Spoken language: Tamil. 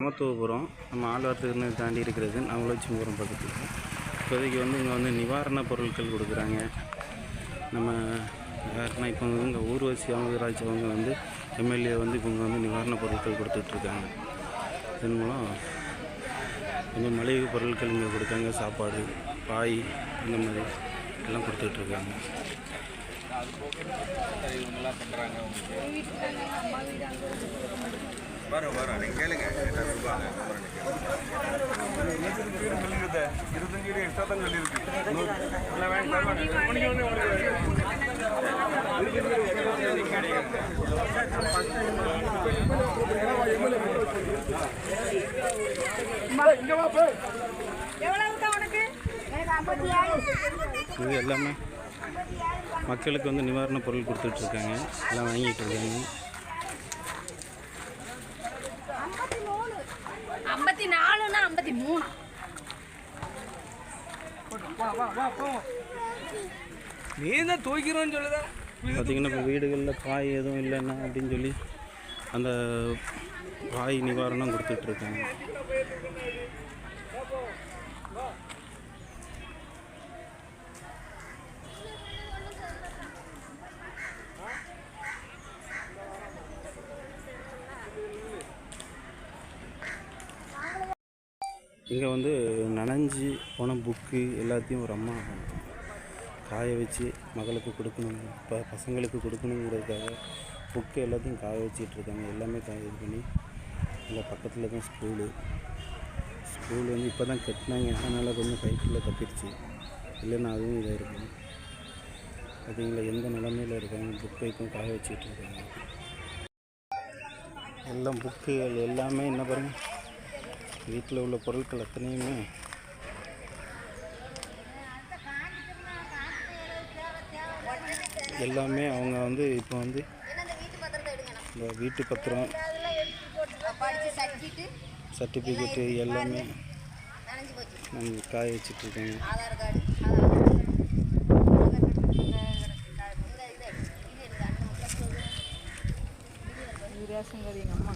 சமத்துவபுரம் நம்ம ஆழ்வார்த்திருநை தாண்டி இருக்கிறது நவலட்சுமிபுரம் பக்கத்தில். இப்போதைக்கு வந்து இங்கே வந்து நிவாரண பொருட்கள் கொடுக்குறாங்க. நம்ம யாருன்னா இப்போ வந்து இங்கே ஊர்வசி அமுதராஜ் அவங்க வந்து எம்எல்ஏ வந்து இப்போ இங்கே வந்து நிவாரண பொருட்கள் கொடுத்துட்ருக்காங்க. இதன் மூலம் கொஞ்சம் மளிகை பொருட்கள் இங்கே கொடுத்தாங்க சாப்பாடு பாய் இந்த மாதிரி எல்லாம் கொடுத்துட்ருக்காங்க. வரும் வரும். நீங்கள் கேளுங்க. சொல்லுவாங்க. இருபத்தஞ்சு எக்ஸ்ட்ரா தான் சொல்லியிருக்கு இது எல்லாமே மக்களுக்கு வந்து நிவாரணப் பொருள் கொடுத்துட்ருக்காங்க. எல்லாம் வாங்கிட்டு இருக்காங்க மூணு. நீ தான் தூக்கிறோன்னு சொல்லுதா? பார்த்திங்கன்னா இப்போ வீடுகளில் பாய் எதுவும் இல்லைன்னா அப்படின்னு சொல்லி அந்த பாய் நிவாரணம் கொடுத்துட்ருக்காங்க இங்கே வந்து நனைஞ்சி போன புக்கு எல்லாத்தையும் ஒரு அம்மா காய வச்சு மகளுக்கு கொடுக்கணும் இப்போ பசங்களுக்கு கொடுக்கணுங்கிறதுக்காக புக்கு எல்லாத்தையும் காய வச்சிட்டு இருக்காங்க. எல்லாமே காய இது பண்ணி இல்லை பக்கத்தில் தான் ஸ்கூலு. ஸ்கூல் வந்து இப்போ தான் கட்டினாங்க. அதனால் கொஞ்சம் கைக்குள்ளே தப்பிடுச்சு இல்லைன்னா அதுவும் இதாக இருக்கும். பார்த்தீங்களா எந்த நிலமையில் இருக்காங்க? புக்கை இப்போ காய வச்சுட்டு இருக்காங்க. எல்லாம் புக்குகள் எல்லாமே என்ன பாருங்கள் வீட்டில் உள்ள பொருட்கள் அத்தனையுமே எல்லாமே அவங்க வந்து இப்போ வந்து இந்த வீட்டு பத்திரம் சர்டிஃபிகேட்டு எல்லாமே நாங்கள் காய வச்சுட்டு இருக்காங்க ரேஷன் எங்கள் அம்மா.